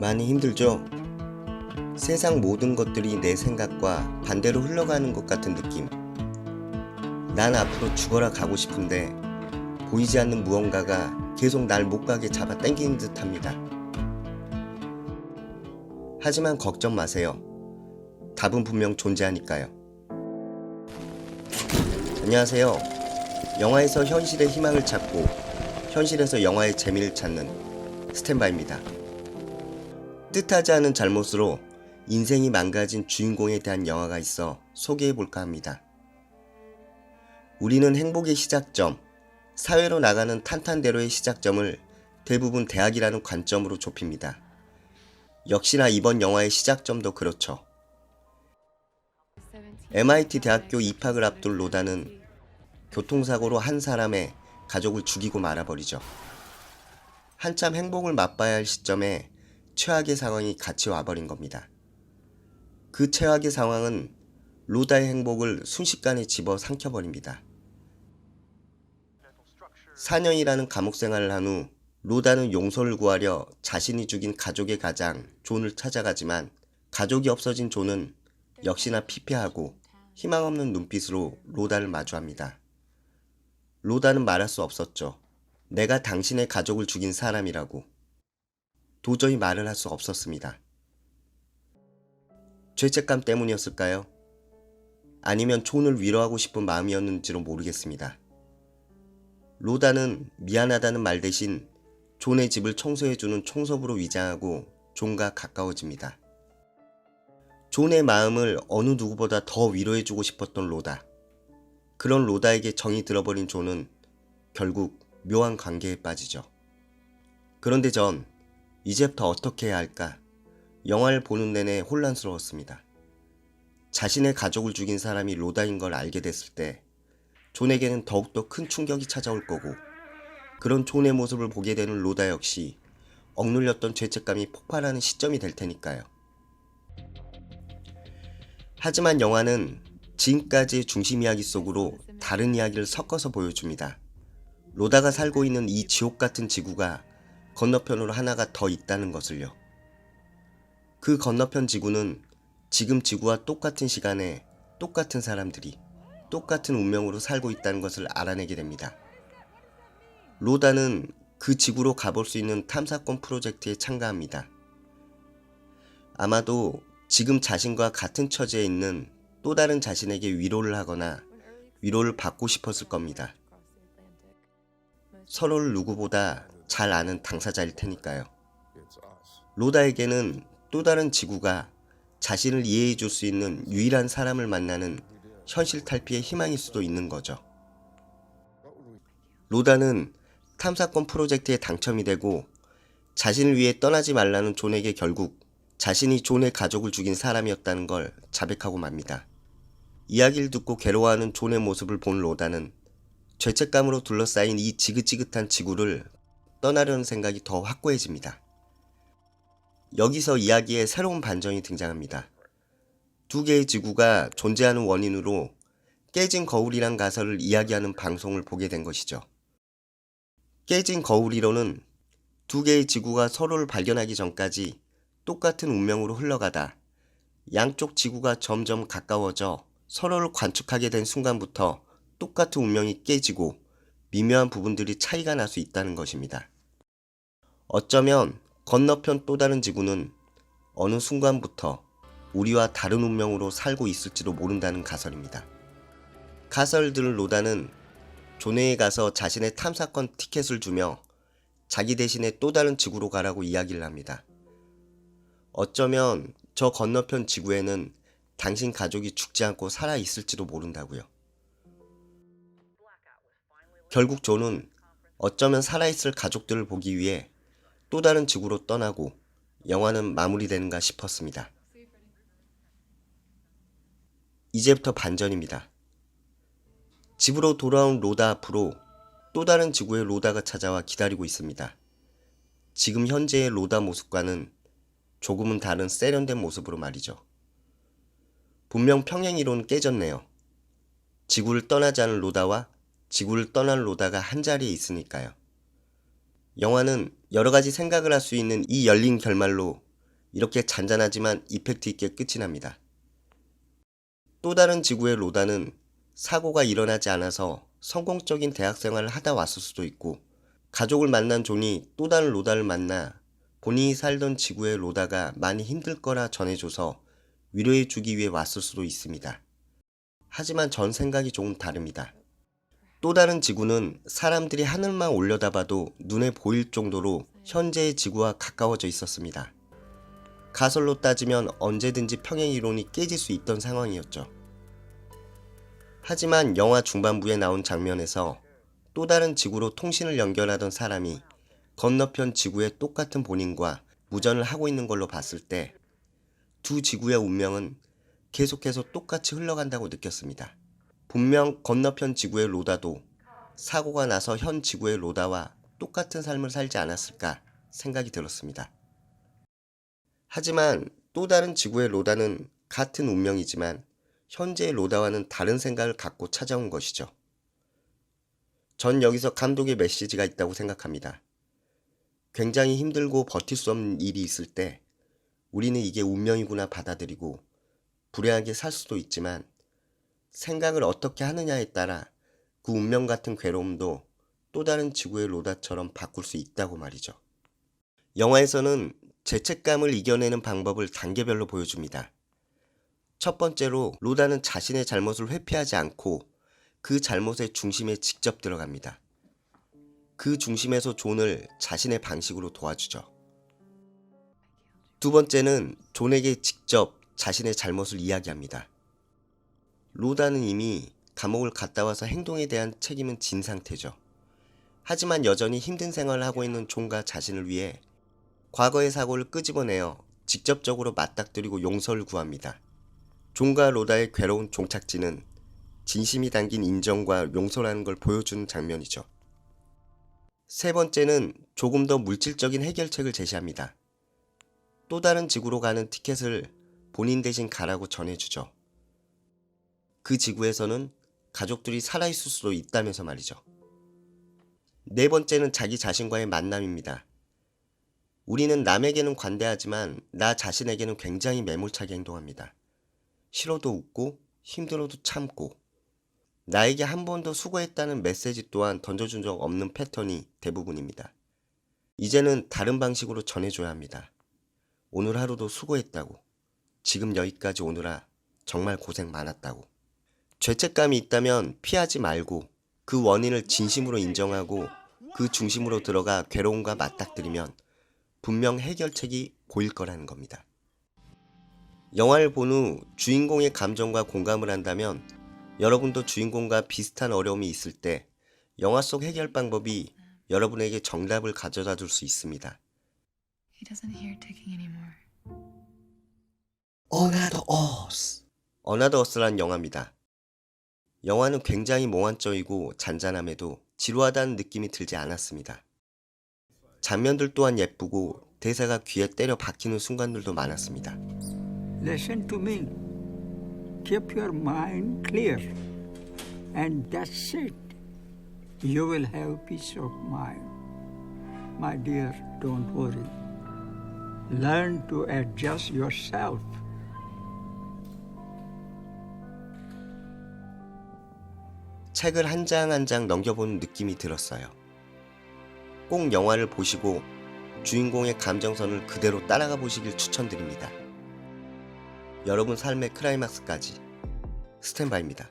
많이 힘들죠? 세상 모든 것들이 내 생각과 반대로 흘러가는 것 같은 느낌. 난 앞으로 죽어라 가고 싶은데 보이지 않는 무언가가 계속 날 못 가게 잡아 당기는 듯 합니다. 하지만 걱정 마세요. 답은 분명 존재하니까요. 안녕하세요. 영화에서 현실의 희망을 찾고 현실에서 영화의 재미를 찾는 스탠바입니다. 뜻하지 않은 잘못으로 인생이 망가진 주인공에 대한 영화가 있어 소개해 볼까 합니다. 우리는 행복의 시작점, 사회로 나가는 탄탄대로의 시작점을 대부분 대학이라는 관점으로 좁힙니다. 역시나 이번 영화의 시작점도 그렇죠. MIT 대학교 입학을 앞둔 로다는 교통사고로 한 사람의 가족을 죽이고 말아버리죠. 한참 행복을 맛봐야 할 시점에 최악의 상황이 같이 와버린 겁니다. 그 최악의 상황은 로다의 행복을 순식간에 집어 삼켜버립니다. 4년이라는 감옥 생활을 한 후 로다는 용서를 구하려 자신이 죽인 가족의 가장 존을 찾아가지만 가족이 없어진 존은 역시나 피폐하고 희망 없는 눈빛으로 로다를 마주합니다. 로다는 말할 수 없었죠. 내가 당신의 가족을 죽인 사람이라고. 도저히 말을 할 수 없었습니다. 죄책감 때문이었을까요? 아니면 존을 위로하고 싶은 마음이었는지로 모르겠습니다. 로다는 미안하다는 말 대신 존의 집을 청소해주는 청소부로 위장하고 존과 가까워집니다. 존의 마음을 어느 누구보다 더 위로해주고 싶었던 로다. 그런 로다에게 정이 들어버린 존은 결국 묘한 관계에 빠지죠. 그런데 전 이제부터 어떻게 해야 할까? 영화를 보는 내내 혼란스러웠습니다. 자신의 가족을 죽인 사람이 로다인 걸 알게 됐을 때 존에게는 더욱더 큰 충격이 찾아올 거고 그런 존의 모습을 보게 되는 로다 역시 억눌렸던 죄책감이 폭발하는 시점이 될 테니까요. 하지만 영화는 지금까지의 중심 이야기 속으로 다른 이야기를 섞어서 보여줍니다. 로다가 살고 있는 이 지옥 같은 지구가 건너편으로 하나가 더 있다는 것을요. 그 건너편 지구는 지금 지구와 똑같은 시간에 똑같은 사람들이 똑같은 운명으로 살고 있다는 것을 알아내게 됩니다. 로다는 그 지구로 가볼 수 있는 탐사권 프로젝트에 참가합니다. 아마도 지금 자신과 같은 처지에 있는 또 다른 자신에게 위로를 하거나 위로를 받고 싶었을 겁니다. 서로를 누구보다 잘 아는 당사자일 테니까요. 로다에게는 또 다른 지구가 자신을 이해해 줄 수 있는 유일한 사람을 만나는 현실 탈피의 희망일 수도 있는 거죠. 로다는 탐사권 프로젝트에 당첨이 되고 자신을 위해 떠나지 말라는 존에게 결국 자신이 존의 가족을 죽인 사람이었다는 걸 자백하고 맙니다. 이야기를 듣고 괴로워하는 존의 모습을 본 로다는 죄책감으로 둘러싸인 이 지긋지긋한 지구를 떠나려는 생각이 더 확고해집니다. 여기서 이야기에 새로운 반전이 등장합니다. 두 개의 지구가 존재하는 원인으로 깨진 거울이란 가설을 이야기하는 방송을 보게 된 것이죠. 깨진 거울이론은 두 개의 지구가 서로를 발견하기 전까지 똑같은 운명으로 흘러가다 양쪽 지구가 점점 가까워져 서로를 관측하게 된 순간부터 똑같은 운명이 깨지고 미묘한 부분들이 차이가 날 수 있다는 것입니다. 어쩌면 건너편 또 다른 지구는 어느 순간부터 우리와 다른 운명으로 살고 있을지도 모른다는 가설입니다. 가설 들은 로다는 존회에 가서 자신의 탐사권 티켓을 주며 자기 대신에 또 다른 지구로 가라고 이야기를 합니다. 어쩌면 저 건너편 지구에는 당신 가족이 죽지 않고 살아 있을지도 모른다고요. 결국 존은 어쩌면 살아있을 가족들을 보기 위해 또 다른 지구로 떠나고 영화는 마무리되는가 싶었습니다. 이제부터 반전입니다. 집으로 돌아온 로다 앞으로 또 다른 지구의 로다가 찾아와 기다리고 있습니다. 지금 현재의 로다 모습과는 조금은 다른 세련된 모습으로 말이죠. 분명 평행 이론은 깨졌네요. 지구를 떠나지 않은 로다와 지구를 떠난 로다가 한 자리에 있으니까요. 영화는 여러 가지 생각을 할 수 있는 이 열린 결말로 이렇게 잔잔하지만 이펙트 있게 끝이 납니다. 또 다른 지구의 로다는 사고가 일어나지 않아서 성공적인 대학 생활을 하다 왔을 수도 있고 가족을 만난 존이 또 다른 로다를 만나 본인이 살던 지구의 로다가 많이 힘들 거라 전해줘서 위로해 주기 위해 왔을 수도 있습니다. 하지만 전 생각이 조금 다릅니다. 또 다른 지구는 사람들이 하늘만 올려다봐도 눈에 보일 정도로 현재의 지구와 가까워져 있었습니다. 가설로 따지면 언제든지 평행 이론이 깨질 수 있던 상황이었죠. 하지만 영화 중반부에 나온 장면에서 또 다른 지구로 통신을 연결하던 사람이 건너편 지구의 똑같은 본인과 무전을 하고 있는 걸로 봤을 때 두 지구의 운명은 계속해서 똑같이 흘러간다고 느꼈습니다. 분명 건너편 지구의 로다도 사고가 나서 현 지구의 로다와 똑같은 삶을 살지 않았을까 생각이 들었습니다. 하지만 또 다른 지구의 로다는 같은 운명이지만 현재의 로다와는 다른 생각을 갖고 찾아온 것이죠. 전 여기서 감독의 메시지가 있다고 생각합니다. 굉장히 힘들고 버틸 수 없는 일이 있을 때 우리는 이게 운명이구나 받아들이고 불행하게 살 수도 있지만 생각을 어떻게 하느냐에 따라 그 운명 같은 괴로움도 또 다른 지구의 로다처럼 바꿀 수 있다고 말이죠. 영화에서는 죄책감을 이겨내는 방법을 단계별로 보여줍니다. 첫 번째로 로다는 자신의 잘못을 회피하지 않고 그 잘못의 중심에 직접 들어갑니다. 그 중심에서 존을 자신의 방식으로 도와주죠. 두 번째는 존에게 직접 자신의 잘못을 이야기합니다. 로다는 이미 감옥을 갔다 와서 행동에 대한 책임은 진 상태죠. 하지만 여전히 힘든 생활을 하고 있는 존과 자신을 위해 과거의 사고를 끄집어내어 직접적으로 맞닥뜨리고 용서를 구합니다. 존과 로다의 괴로운 종착지는 진심이 담긴 인정과 용서라는 걸 보여주는 장면이죠. 세 번째는 조금 더 물질적인 해결책을 제시합니다. 또 다른 지구로 가는 티켓을 본인 대신 가라고 전해주죠. 그 지구에서는 가족들이 살아있을 수도 있다면서 말이죠. 네 번째는 자기 자신과의 만남입니다. 우리는 남에게는 관대하지만 나 자신에게는 굉장히 매몰차게 행동합니다. 싫어도 웃고 힘들어도 참고 나에게 한 번 더 수고했다는 메시지 또한 던져준 적 없는 패턴이 대부분입니다. 이제는 다른 방식으로 전해줘야 합니다. 오늘 하루도 수고했다고. 지금 여기까지 오느라 정말 고생 많았다고. 죄책감이 있다면 피하지 말고 그 원인을 진심으로 인정하고 그 중심으로 들어가 괴로움과 맞닥뜨리면 분명 해결책이 보일 거라는 겁니다. 영화를 본 후 주인공의 감정과 공감을 한다면 여러분도 주인공과 비슷한 어려움이 있을 때 영화 속 해결 방법이 여러분에게 정답을 가져다 줄 수 있습니다. He doesn't hear ticking anymore. Another Us. Another Us란 영화입니다. 영화는 굉장히 몽환적이고 잔잔함에도 지루하다는 느낌이 들지 않았습니다. 장면들 또한 예쁘고 대사가 귀에 때려 박히는 순간들도 많았습니다. Listen to me. Keep your mind clear. And that's it. You will have peace of mind. My dear, don't worry. Learn to adjust yourself. 책을 한장 한 장 넘겨보는 느낌이 들었어요. 꼭 영화를 보시고 주인공의 감정선을 그대로 따라가 보시길 추천드립니다. 여러분 삶의 클라이막스까지 스탠바입니다.